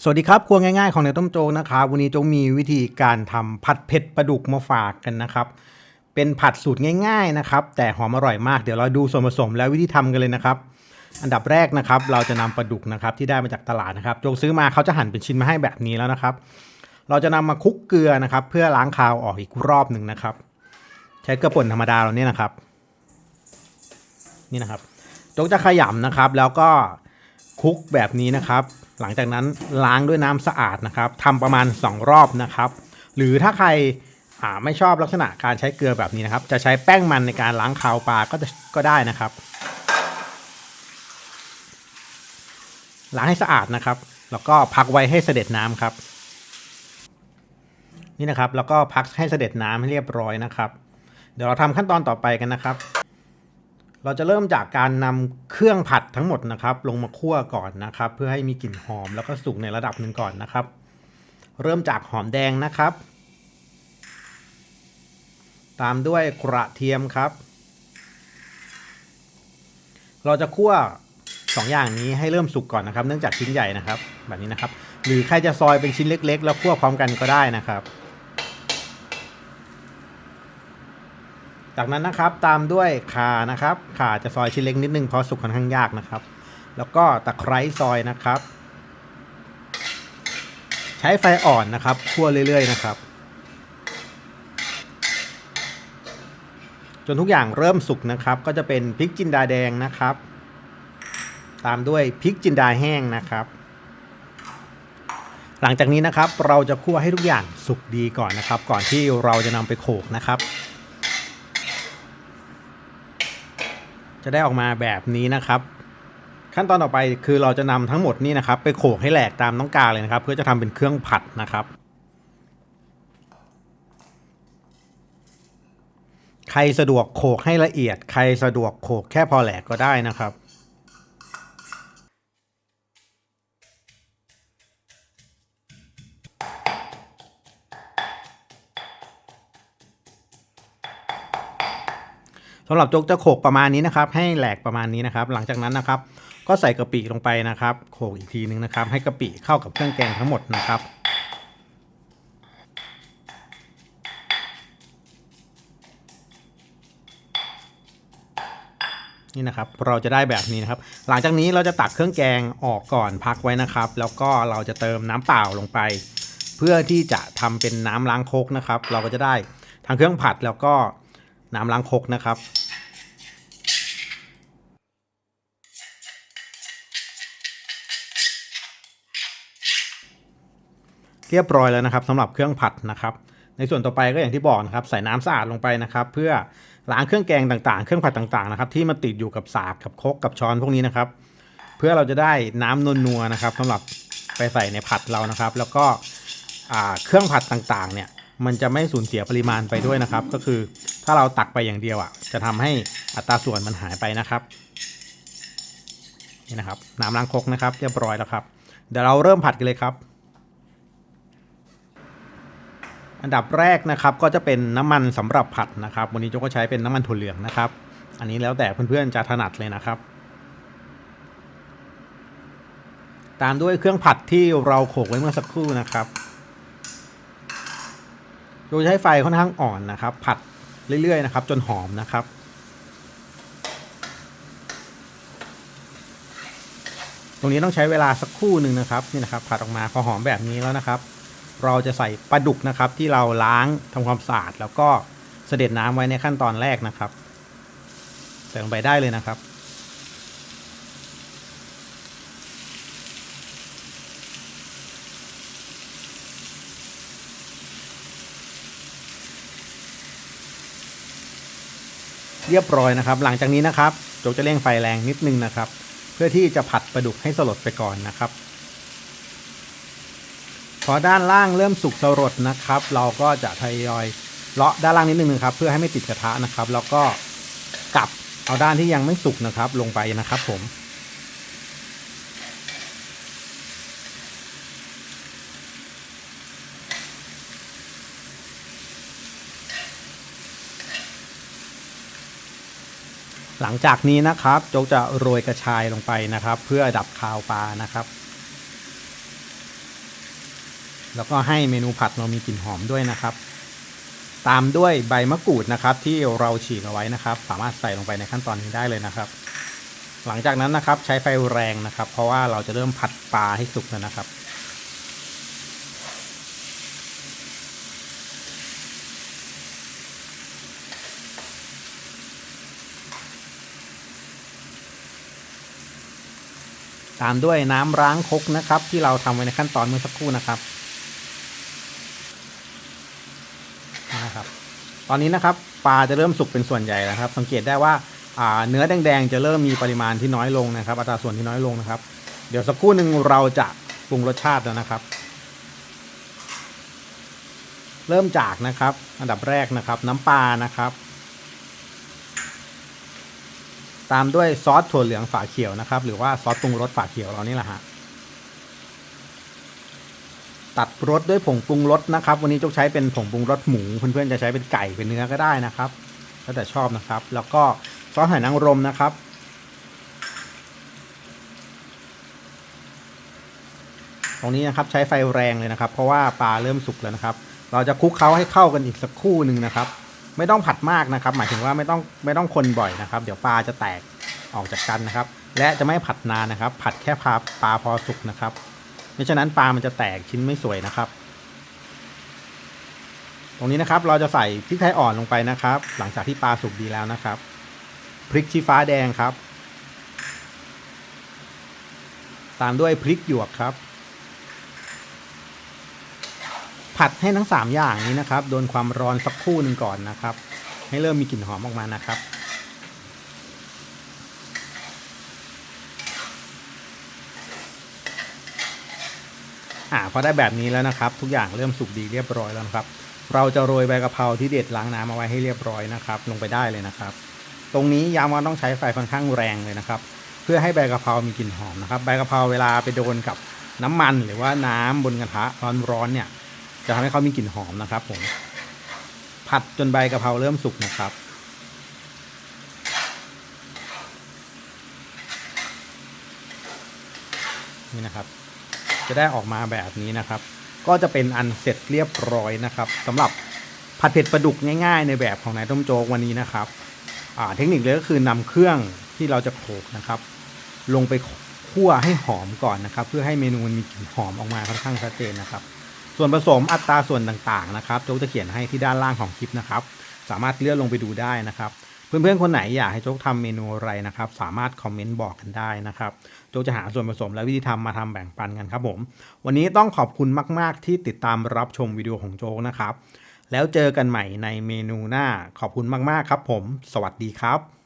สวัสดีครับ ครัวง่ายๆของเนยต้มโจ๊กนะครับวันนี้โจ๊กมีวิธีการทำผัดเผ็ดปลาดุกมาฝากกันนะครับ เป็นผัดสูตรง่ายๆนะครับ แต่หอมอร่อยมาก เดี๋ยวเราดูส่วนผสมและวิธีทำกันเลยนะครับ อันดับแรกนะครับ เราจะนำปลาดุกนะครับที่ได้มาจากตลาดนะครับ โจ๊กซื้อมาเขาจะหั่นเป็นชิ้นมาให้แบบนี้แล้วนะครับ เราจะนำมาคลุกเกลือนะครับ เพื่อล้างคาวออกอีกรอบหนึ่งนะครับ ใช้เกลือป่นธรรมดาเราเนี่ยนะครับ นี่นะครับโจ๊กจะขยำนะครับ แล้วก็คลุกแบบนี้นะครับ หลังจากนั้นล้างด้วยน้ำสะอาดนะครับทำประมาณ 2 รอบนะครับ หรือถ้าใครไม่ชอบลักษณะการใช้เกลือแบบนี้นะครับ จะใช้แป้งมันในการล้างคาวปลาก็ก็ได้นะครับ ล้างให้สะอาดนะครับ แล้วก็พักไว้ให้เสด็จน้ำครับ นี่นะครับแล้วก็พักให้เสด็จน้ำให้เรียบร้อยนะครับ เดี๋ยวเราทำขั้นตอนต่อไปกันนะครับ เราจะเริ่มจากการนำเครื่องผัดทั้งหมดนะครับ ลงมาคั่วก่อนนะครับ เพื่อให้มีกลิ่นหอมแล้วก็สุกในระดับหนึ่งก่อนนะครับ เริ่มจากหอมแดงนะครับ ตามด้วยกระเทียมครับ เราจะคั่วสองอย่างนี้ให้เริ่มสุกก่อนนะครับ เนื่องจากชิ้นใหญ่นะครับ แบบนี้นะครับ หรือใครจะซอยเป็นชิ้นเล็ก ๆ แล้วคั่วพร้อมกันก็ได้นะครับ จากนั้นนะครับตามด้วยข่านะครับข่าจะซอยชิ้นเล็กนิดนึงเพราะสุกค่อนข้างยากนะครับ แล้วก็ตะไคร้ซอยนะครับ ใช้ไฟอ่อนนะครับคั่วเรื่อยๆนะครับ จนทุกอย่างเริ่มสุกนะครับ ก็จะเป็นพริกจินดาแดงนะครับ ตามด้วยพริกจินดาแห้งนะครับ หลังจากนี้นะครับเราจะคั่วให้ทุกอย่างสุกดีก่อนนะครับ ก่อนที่เราจะนำไปโขกนะครับ จะได้ออกมาแบบนี้นะครับ ขั้นตอนต่อไปคือเราจะนำทั้งหมดนี่นะครับ ไปโขลกให้แหลกตามต้องการเลยนะครับ เพื่อจะทำเป็นเครื่องผัดนะครับ ใครสะดวกโขลกให้ละเอียด ใครสะดวกโขลกแค่พอแหลกก็ได้นะครับ สำหรับโจ๊กจะโขกประมาณนี้นะครับ ให้แหลกประมาณนี้นะครับ หลังจากนั้นนะครับ ก็ใส่กะปิลงไปนะครับโขกอีกทีนึงนะครับ ให้กะปิเข้ากับเครื่องแกงทั้งหมดนะครับนี่นะครับเราจะได้แบบนี้นะครับ หลังจากนี้เราจะตักเครื่องแกงออกก่อนพักไว้นะครับ แล้วก็เราจะเติมน้ำเปล่าลงไป เพื่อที่จะทำเป็นน้ำล้างคกนะครับ เราก็จะได้ทั้งเครื่องผัดแล้วก็ น้ำล้างคกนะครับ เรียบร้อยแล้วนะครับสำหรับเครื่องผัดนะครับ ในส่วนต่อไปก็อย่างที่บอกนะครับใส่น้ำสะอาดลงไปนะครับ เพื่อล้างเครื่องแกงต่างๆ เครื่องผัดต่างๆนะครับที่มาติดอยู่กับสากกับคกกับช้อนพวกนี้นะครับ เพื่อเราจะได้น้ำนัวๆนะครับสำหรับไปใส่ในผัดเรานะครับ แล้วก็เครื่องผัดต่างๆเนี่ยมันจะไม่สูญเสียปริมาณไปด้วยนะครับ ก็คือ ถ้าเราตักไปอย่างเดียวอะ จะทำให้อัตราส่วนมันหายไปนะครับ นี่นะครับ น้ำล้างครกนะครับ เรียบร้อยแล้วครับ เดี๋ยวเราเริ่มผัดกันเลยครับ อันดับแรกนะครับก็จะเป็นน้ำมันสำหรับผัดนะครับ วันนี้โจกก็ใช้เป็นน้ำมันถั่วเหลืองนะครับ อันนี้แล้วแต่เพื่อนๆจะถนัดเลยนะครับ ตามด้วยเครื่องผัดที่เราโขลกไว้เมื่อสักครู่นะครับโดยใช้ไฟค่อนข้างอ่อนนะครับ ผัด เรื่อยๆนะครับ จนหอมนะครับตรงนี้ต้องใช้เวลาสักครู่หนึ่งนะครับนี่นะครับผัดออกมาพอหอมแบบนี้แล้วนะครับ เราจะใส่ปลาดุกนะครับ ที่เราล้างทำความสะอาดแล้วก็เสด็จน้ำไว้ในขั้นตอนแรกนะครับ ใส่ลงไปได้เลยนะครับ เรียบร้อยนะครับ หลังจากนี้นะครับโจกจะเร่งไฟแรงนิดนึงนะครับ เพื่อที่จะผัดปลาดุกให้สลดไปก่อนนะครับ พอด้านล่างเริ่มสุกสลดนะครับ เราก็จะทยอยเลาะด้านล่างนิดนึงนะครับ เพื่อให้ไม่ติดกระทะนะครับ แล้วก็กลับเอาด้านที่ยังไม่สุกนะครับ ลงไปนะครับผม หลังจากนี้นะครับโจ๊กจะโรยกระชายลงไปนะครับ เพื่อดับคาวปลานะครับ แล้วก็ให้เมนูผัดเรามีกลิ่นหอมด้วยนะครับ ตามด้วยใบมะกรูดนะครับ ที่เราฉีกเอาไว้นะครับ สามารถใส่ลงไปในขั้นตอนนี้ได้เลยนะครับ หลังจากนั้นนะครับใช้ไฟแรงนะครับ เพราะว่าเราจะเริ่มผัดปลาให้สุกแล้วนะครับ ตามด้วยน้ำล้างคกนะครับ ที่เราทำไว้ในขั้นตอนเมื่อสักครู่นะครับนะครับ ตอนนี้นะครับปลาจะเริ่มสุกเป็นส่วนใหญ่แล้วครับ สังเกตได้ว่าอ่าเนื้อแดงๆจะเริ่มมีปริมาณที่น้อยลงนะครับ อัตราส่วนที่น้อยลงนะครับ เดี๋ยวสักครู่หนึ่งเราจะปรุงรสชาติแล้วนะครับ เริ่มจากนะครับ อันดับแรกนะครับ น้ำปลานะครับ ตามด้วยซอสถั่วเหลืองฝาเขียวนะครับ หรือว่าซอสปรุงรสฝาเขียวเรานี่แหละฮะตัดรสด้วยผงปรุงรสนะครับ วันนี้จกใช้เป็นผงปรุงรสหมูเพื่อนๆจะใช้เป็นไก่เป็นเนื้อก็ได้นะครับ แล้วแต่ชอบนะครับ แล้วก็ซอสหอยนางรมนะครับ ตรงนี้นะครับใช้ไฟแรงเลยนะครับ เพราะว่าปลาเริ่มสุกแล้วนะครับ เราจะคลุกเคล้าให้เข้ากันอีกสักครู่หนึ่งนะครับ ไม่ต้องผัดมากนะครับ หมายถึงว่าไม่ต้องไม่ต้องคนบ่อยนะครับ เดี๋ยวปลาจะแตกออกจากกันนะครับ และจะไม่ผัดนานนะครับ ผัดแค่พาปลาพอสุกนะครับไม่ฉะนั้นปลามันจะแตกชิ้นไม่สวยนะครับ ตรงนี้นะครับเราจะใส่พริกไทยอ่อนลงไปนะครับ หลังจากที่ปลาสุกดีแล้วนะครับพริกชี้ฟ้าแดงครับ ตามด้วยพริกหยวกครับ ผัดให้ทั้ง 3 อย่างนี้นะครับโดนความร้อนสักครู่หนึ่งก่อนนะครับ ให้เริ่มมีกลิ่นหอมออกมานะครับ อ่าพอได้แบบนี้แล้วนะครับ ทุกอย่างเริ่มสุกดีเรียบร้อยแล้วครับ เราจะโรยใบกะเพราที่เด็ดล้างน้ำเอาไว้ให้เรียบร้อยนะครับ ลงไปได้เลยนะครับ ตรงนี้ย้ำว่าต้องใช้ไฟค่อนข้างแรงเลยนะครับ เพื่อให้ใบกะเพรามีกลิ่นหอมนะครับใบกะเพราเวลาไปโดนกับน้ำมันหรือว่าน้ำบนกระทะร้อนๆเนี่ย จะทำให้เขามีกลิ่นหอมนะครับผม ผัดจนใบกะเพราเริ่มสุกนะครับ นี่นะครับ จะได้ออกมาแบบนี้นะครับ ก็จะเป็นอันเสร็จเรียบร้อยนะครับสำหรับผัดเผ็ดปลาดุกง่ายๆ ในแบบของนายต้มโจ๊กวันนี้นะครับเทคนิคเลยก็คือนำเครื่องที่เราจะโขกนะครับ ลงไปคั่วให้หอมก่อนนะครับ เพื่อให้เมนูมันมีกลิ่นหอมออกมาค่อนข้างชัดเจนนะครับ ส่วนผสมอัตราส่วนต่างๆนะครับโจ๊กจะเขียนให้ที่ด้านล่างของคลิปนะครับ สามารถเลื่อนลงไปดูได้นะครับ เพื่อนๆคนไหนอยากให้โจ๊กทำเมนูอะไรนะครับ สามารถคอมเมนต์บอกกันได้นะครับโจ๊กจะหาส่วนผสมและวิธีทำมาทำแบ่งปันกันครับผม วันนี้ต้องขอบคุณมากๆ ที่ติดตามรับชมวิดีโอของโจ๊กนะครับ แล้วเจอกันใหม่ในเมนูหน้าขอบคุณมากๆครับผม สวัสดีครับ